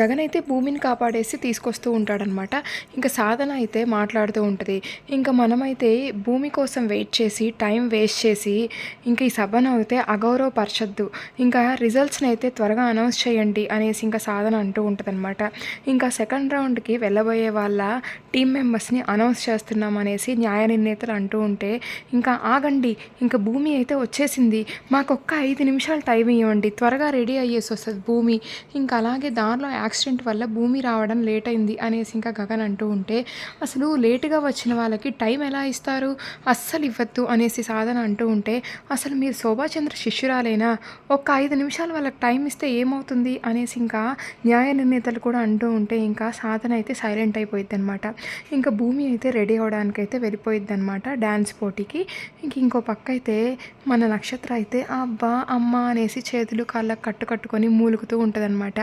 గగన్ అయితే భూమిని కాపాడేసి తీసుకొస్తూ ఉంటాడనమాట. ఇంకా సాధన అయితే మాట్లాడుతూ ఉంటుంది. ఇంకా మనమైతే భూమి కోసం వెయిట్ చేసి టైం వేస్ట్ చేసి ఇంకా ఈ సభను అయితే అగౌరవపరచద్దు. ఇంకా రిజల్ట్స్ని అయితే త్వరగా అనౌన్స్ చేయండి అనేసి ఇంకా సాధన అంటూ ఉంటుందన్నమాట ఇంకా సెకండ్ రౌండ్కి వెళ్ళబోయే వాళ్ళ టీం మెంబర్స్ని అనౌన్స్ చేస్తున్నాం అనేసి న్యాయ నిర్ణేతలు అంటూ ఉంటే ఇంకా ఆగండి ఇంకా భూమి అయితే వచ్చేసింది. మాకు ఒక్క ఐదు నిమిషాలు టైం ఇవ్వండి త్వరగా రెడీ అయ్యేసి వస్తుంది భూమి. ఇంకా అలాగే దానిలో యాక్సిడెంట్ వల్ల భూమి రావడం లేట్ అయింది అనేసి ఇంకా గగన్ అంటూ ఉంటే అసలు లేటుగా వచ్చిన వాళ్ళకి టైం ఎలా ఇస్తారు? అస్సలు ఇవ్వద్దు అనేసి సాధన అంటూ ఉంటే అసలు మీరు శోభాచంద్ర శిష్యురాలేనా? ఒక్క ఐదు నిమిషాలు వాళ్ళకి టైం ఇస్తే ఏమవుతుంది? అనేసి ఇంకా న్యాయ నిర్ణేతలు కూడా అంటూ ఉంటే ఇంకా సాధన అయితే సైలెంట్ అయిపోయింది అనమాట ఇంకా భూమి అయితే రెడీ అవడానికి అయితే వెళ్ళిపోయింది అనమాట డ్యాన్స్ పోటీకి. ఇంక ఇంకో పక్క అయితే మన నక్షత్ర అయితే అబ్బా అమ్మ అనేసి చేతులు కాళ్ళకు కట్టు కట్టుకొని మూలుగుతూ ఉంటుందన్నమాట.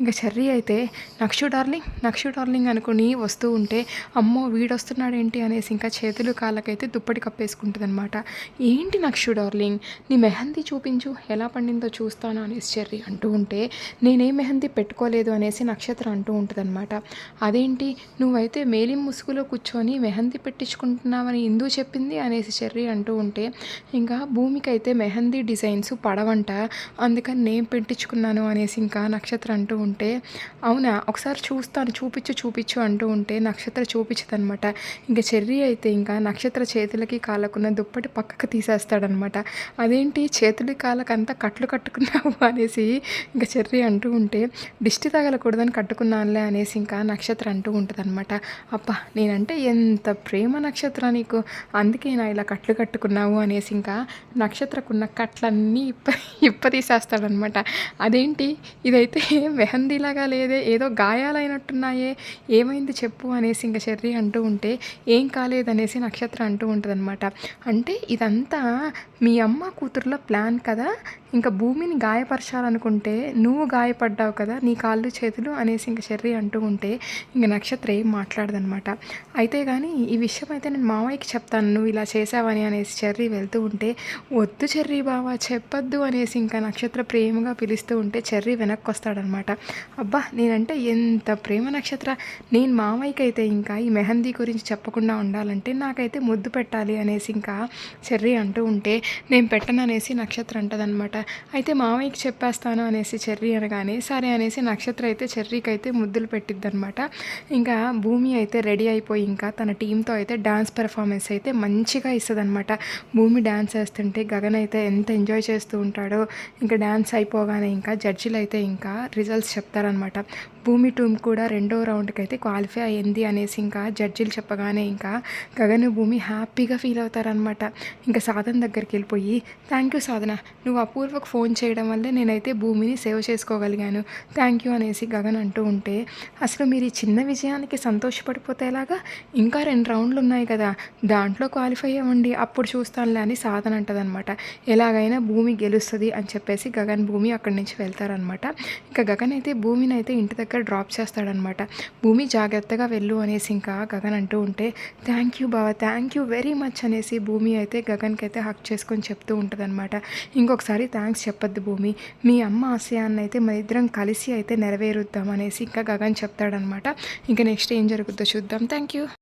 ఇంకా చెర్రీ అయితే నక్షు డార్లింగ్ నక్షు డార్లింగ్ అనుకుని వస్తూ ఉంటే అమ్మో వీడొస్తున్నాడేంటి? అనేసి ఇంకా చేతులు కాళ్ళకైతే దుప్పటి కప్పేసుకుంటుందన్నమాట. ఏంటి నక్షు డార్లింగ్ నీ మెహందీ చూపించు ఎలా పండిందో చూస్తాను అనేసి చెర్రీ అంటూ ఉంటే నేనే మెహందీ పెట్టుకోలేదు అనేసి నక్షత్రం అంటూ ఉంటుందన్నమాట. అదేంటి నువ్వైతే మేలిం ముసుగులో కూర్చొని మెహందీ పెట్టించుకుంటున్నావని ఎందుకు చెప్పింది అనేసి చెర్రీ అంటూ ఉంటే ఇంకా భూమికి అయితే మెహందీ డిజైన్స్ పడవంట అందుకని నేను పెట్టించుకున్నాను అనేసి ఇంకా నక్షత్రం అంటూ ఉంటే అవునా? ఒకసారి చూస్తాను చూపించు చూపించు అంటూ ఉంటే నక్షత్ర చూపించదనమాట. ఇంకా చెర్రీ అయితే ఇంకా నక్షత్ర చేతులకి కాలకున్న దుప్పటి పక్కకు తీసేస్తాడనమాట. అదేంటి? చేతులు కాలకంతా కట్లు కట్టుకున్నావు అనేసి ఇంకా చెర్రీ అంటూ ఉంటే దిష్టి తగలకూడదని కట్టుకున్నానులే అనేసి ఇంకా నక్షత్ర అంటూ ఉంటుందన్నమాట అబ్బా నేనంటే ఎంత ప్రేమ నక్షత్ర నీకు? అందుకే నా ఇలా కట్లు కట్టుకున్నావు అనేసి ఇంకా నక్షత్రకున్న కట్లన్నీ ఇప్ప ఇప్ప తీసేస్తాడనమాట. అదేంటి? ఇదైతే మెహందీలాగా లేదే ఏదో గాయాలైనట్టున్నాయే ఏమైంది చెప్పు అనేసి ఇంకా చెర్రీ అంటూ ఉంటే ఏం కాలేదనేసి నక్షత్ర అంటూ ఉంటుందన్నమాట. అంటే ఇదంతా మీ అమ్మ కూతురులో ప్లాన్ కదా? ఇంకా భూమిని గాయపరచాలనుకుంటే నువ్వు గాయపడ్డావు కదా నీ కాళ్ళు చేతులు అనేసి ఇంకా చెర్రీ అంటూ ఉంటే ఇంక నక్షత్ర ఏం మాట్లాడదనమాట అయితే కానీ ఈ విషయం అయితే నేను మావయ్యకి చెప్తాను నువ్వు ఇలా చేసావని అనేసి చెర్రీ వెళ్తూ ఉంటే వద్దు చెర్రీ బావా చెప్పొద్దు అనేసి ఇంకా నక్షత్ర ప్రేమగా పిలుస్తూ ఉంటే చెర్రీ వెనక్కి వస్తాడనమాట అబ్బా నేనంటే ఎంత ప్రేమ నక్షత్ర. నేను మామయ్యకి అయితే ఇంకా ఈ మెహందీ గురించి చెప్పకుండా ఉండాలంటే నాకైతే ముద్దు పెట్టాలి అనేసి ఇంకా చెర్రీ అంటూ ఉంటే నేను పెట్టను అనేసి నక్షత్ర అంటదనమాట అయితే మామయ్యకి చెప్పేస్తాను అనేసి చెర్రీ అనగానే సరే అనేసి నక్షత్ర అయితే చెర్రీకి అయితే ముద్దులు పెట్టిద్ది అనమాట ఇంకా భూమి అయితే రెడీ అయిపోయి ఇంకా తన టీంతో అయితే డాన్స్ పెర్ఫార్మెన్స్ అయితే మంచిగా ఇస్తుంది భూమి డాన్స్ వేస్తుంటే గగన్ అయితే ఎంత ఎంజాయ్ చేస్తూ ఉంటాడో ఇంకా డాన్స్ అయిపోగానే ఇంకా జడ్జిలు అయితే ఇంకా రిజల్ట్స్ చెప్తారనమాట అనమాట. భూమి టూమ్ కూడా రెండో రౌండ్కి అయితే క్వాలిఫై అయ్యింది అనేసి ఇంకా జడ్జిలు చెప్పగానే ఇంకా గగన్ భూమి హ్యాపీగా ఫీల్ అవుతారనమాట ఇంకా సాధన దగ్గరికి వెళ్ళిపోయి థ్యాంక్ యూ సాధన నువ్వు అపూర్వకు ఫోన్ చేయడం వల్లే నేనైతే భూమిని సేవ్ చేసుకోగలిగాను. థ్యాంక్ యూ అనేసి గగన్ అంటూ ఉంటే అసలు మీరు ఈ చిన్న విజయానికి సంతోషపడిపోతే ఎలాగా? ఇంకా రెండు రౌండ్లు ఉన్నాయి కదా దాంట్లో క్వాలిఫై అవ్వండి అప్పుడు చూస్తానులే అని సాధన అంటదనమాట ఎలాగైనా భూమి గెలుస్తుంది అని చెప్పేసి గగన్ భూమి అక్కడి నుంచి వెళ్తారనమాట ఇంకా గగన్ అయితే భూమిని అయితే ఇంటి దగ్గర డ్రాప్ చేస్తాడనమాట. భూమి జాగ్రత్తగా వెళ్ళు అనేసి ఇంకా గగన్ అంటూ ఉంటే థ్యాంక్ యూ బావ థ్యాంక్ యూ వెరీ మచ్ అనేసి భూమి అయితే గగన్కి అయితే హక్ చేసుకొని చెప్తూ ఉంటుందన్నమాట ఇంకొకసారి థ్యాంక్స్ చెప్పొద్దు భూమి. మీ అమ్మ ఆశయాన్ని అయితే మన ఇద్దరం కలిసి అయితే నెరవేరుద్దాం అనేసి ఇంకా గగన్ చెప్తాడనమాట. ఇంకా నెక్స్ట్ ఏం జరుగుతుందో చూద్దాం. Thank you